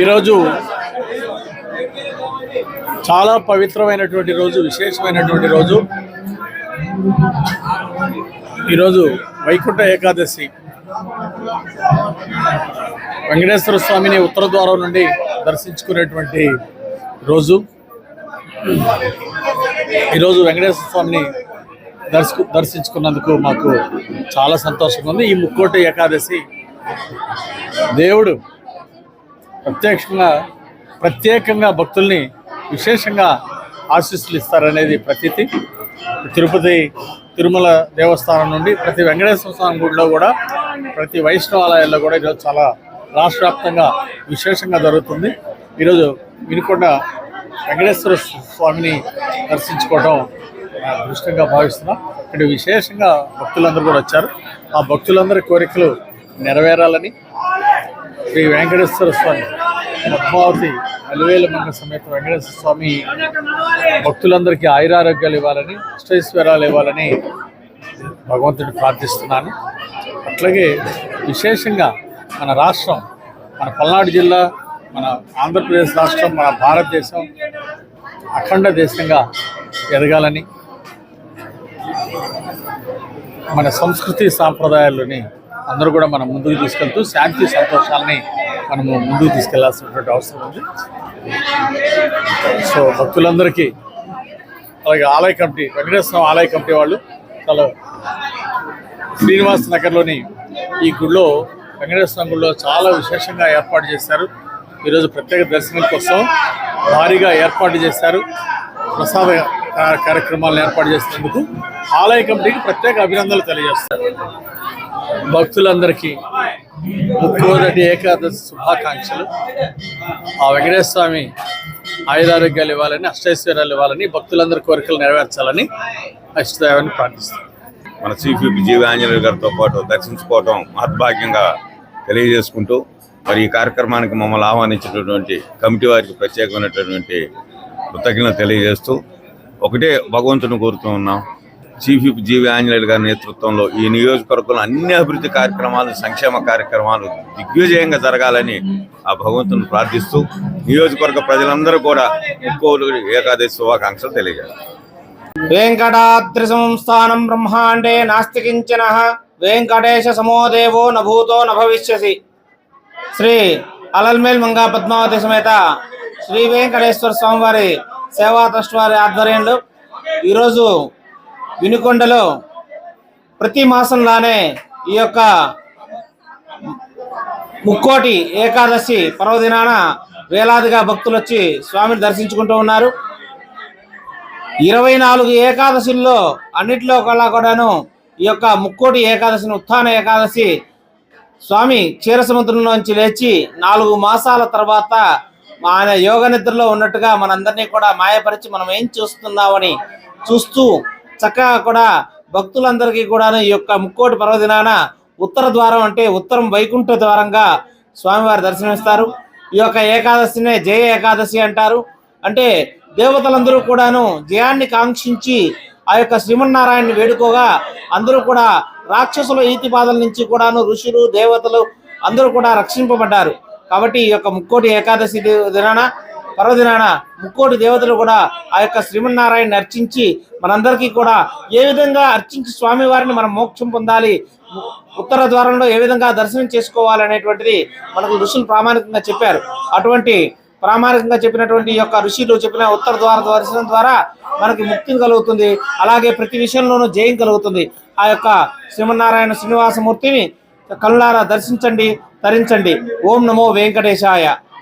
ఈరోజు చాలా పవిత్రమైనటువంటి రోజు విశేషమైనటువంటి రోజు. ఈరోజు వైకుంఠ ఏకాదశి. వెంకటేశ్వర స్వామిని ఉత్తర ద్వారం నుండి దర్శించుకునేటువంటి రోజు. ఈరోజు వెంకటేశ్వర స్వామిని దర్శకు దర్శించుకున్నందుకు మాకు చాలా సంతోషంగా ఉంది. ఈ ముక్కోటి ఏకాదశి దేవుడు ప్రత్యక్షంగా ప్రత్యేకంగా భక్తుల్ని విశేషంగా ఆశీస్సులు ఇస్తారనేది ప్రతీతి. తిరుపతి తిరుమల దేవస్థానం నుండి ప్రతి వెంకటేశ్వర స్వామి గుడిలో కూడా ప్రతి వైష్ణవాలయాల్లో కూడా ఈరోజు చాలా రాష్ట్ర వ్యాప్తంగా విశేషంగా జరుగుతుంది. ఈరోజు వినుకొండ వెంకటేశ్వర స్వామిని దర్శించుకోవడం దృష్టంగా భావిస్తున్నాం. ఇక్కడ విశేషంగా భక్తులందరూ కూడా వచ్చారు. ఆ భక్తులందరి కోరికలు నెరవేరాలని శ్రీ వెంకటేశ్వర స్వామి పద్మావతి అలివేల మంగ సమేత వెంకటేశ్వర స్వామి భక్తులందరికీ ఆయురారోగ్యాలు ఇవ్వాలని అష్టైశ్వర్యాలు ఇవ్వాలని భగవంతుడిని ప్రార్థిస్తున్నాను. అట్లాగే విశేషంగా మన రాష్ట్రం మన పల్నాడు జిల్లా మన ఆంధ్రప్రదేశ్ రాష్ట్రం మన భారతదేశం అఖండ దేశంగా ఎదగాలని మన సంస్కృతి సాంప్రదాయాలని అందరూ కూడా మనం ముందుకు తీసుకెళ్తూ శాంతి సంతోషాలని మనము ముందుకు తీసుకెళ్ళాల్సినటువంటి అవసరం ఉంది. సో భక్తులందరికీ అలాగే ఆలయ కమిటీ వెంకటేశ్వర ఆలయ కమిటీ వాళ్ళు చాలా శ్రీనివాస్ నగర్లోని ఈ గుడిలో వెంకటేశ్వర గుడిలో చాలా విశేషంగా ఏర్పాటు చేశారు. ఈరోజు ప్రత్యేక దర్శనం కోసం భారీగా ఏర్పాటు చేశారు. ప్రసాద కార్యక్రమాలను ఏర్పాటు చేసినందుకు ఆలయ కమిటీకి ప్రత్యేక అభినందనలు తెలియజేస్తారు. భక్తులందరికీ ముక్కోదటి ఏకాదశి శుభాకాంక్షలు. ఆ వెంకటేశ్వర స్వామి ఆయురారోగ్యాలు ఇవ్వాలని అష్టైశ్వర్యాలు ఇవ్వాలని భక్తులందరి కోరికలు నెరవేర్చాలని అష్టదేవాన్ని ప్రార్థిస్తాను మన చీఫ్ విప్ గారితో పాటు దర్శించుకోవటం మహద్భాగ్యంగా తెలియజేసుకుంటూ మరి ఈ కార్యక్రమానికి మమ్మల్ని ఆహ్వానించినటువంటి కమిటీ వారికి ప్రత్యేకమైనటువంటి కృతజ్ఞత తెలియజేస్తూ ఒకటే భగవంతుని కోరుతూ ఉన్నాం. చీఫ్ విప్ జీవి ఆంజనేయులు గారి నేతృత్వంలో ఈ నియోజకవర్గంలో అన్ని అభివృద్ధి కార్యక్రమాలు సంక్షేమ కార్యక్రమాలు దిగ్విజయంగా జరగాలని ఆ భగవంతుని ప్రార్థిస్తూ నియోజకవర్గ ప్రజలందరూ కూడా ముక్కోలు ఏకాదశి శుభాకాంక్షలు తెలియజేస్తారు. వెంకటాద్రి సంస్థానం బ్రహ్మాండే నాస్తికించిన. వెంకటేశ సమోదేవో నభూతో నభవిష్యసి. శ్రీ అలల్మేల్ మంగా పద్మావతి సమేత శ్రీ వెంకటేశ్వర స్వామివారి సేవా ట్రస్ట్ వారి ఆధ్వర్యంలో ఈరోజు వినుకొండలో ప్రతి మాసంలానే ఈ యొక్క ముక్కోటి ఏకాదశి పర్వదినాన వేలాదిగా భక్తులు వచ్చి స్వామిని దర్శించుకుంటూ ఉన్నారు. ఇరవై నాలుగు ఏకాదశుల్లో అన్నిటిలో కల్లా కూడాను ఈ యొక్క ముక్కోటి ఏకాదశిని ఉత్థాన ఏకాదశి స్వామి క్షీరసముద్రంలోంచి లేచి నాలుగు మాసాల తర్వాత ఆయన యోగ నిద్రలో ఉన్నట్టుగా మనందరినీ కూడా మాయపరిచి మనం ఏం చూస్తున్నామని చూస్తూ చక్కగా కూడా భక్తులందరికీ కూడా ఈ యొక్క ముక్కోటి పర్వదినాన ఉత్తర ద్వారం అంటే ఉత్తరం వైకుంఠ ద్వారంగా స్వామివారి దర్శనమిస్తారు. ఈ యొక్క ఏకాదశినే జయ ఏకాదశి అంటారు. అంటే దేవతలందరూ కూడాను జయాన్ని కాంక్షించి ఆ యొక్క శ్రీమన్నారాయణని వేడుకోగా అందరూ కూడా రాక్షసుల ఈతి బాధల నుంచి కూడాను ఋషులు దేవతలు అందరూ కూడా రక్షింపబడ్డారు. కాబట్టి ఈ యొక్క ముక్కోటి ఏకాదశి దినాన పర్వదినాన ముక్కోటి దేవతలు కూడా ఆ యొక్క శ్రీమన్నారాయణ అర్చించి మనందరికీ కూడా ఏ విధంగా అర్చించి స్వామివారిని మనం మోక్షం పొందాలి ఉత్తర ద్వారంలో ఏ విధంగా దర్శనం చేసుకోవాలి అనేటువంటిది మనకు ఋషులు ప్రామాణికంగా చెప్పారు. అటువంటి ప్రామాణికంగా చెప్పినటువంటి యొక్క ఋషులు చెప్పిన ఉత్తర ద్వార దర్శనం ద్వారా మనకి ముక్తి కలుగుతుంది. అలాగే ప్రతి విషయంలోనూ జయం కలుగుతుంది. ఆ యొక్క శ్రీమన్నారాయణ శ్రీనివాసమూర్తిని కళ్ళారా దర్శించండి తరించండి. ఓం నమో వెంకటేశాయ.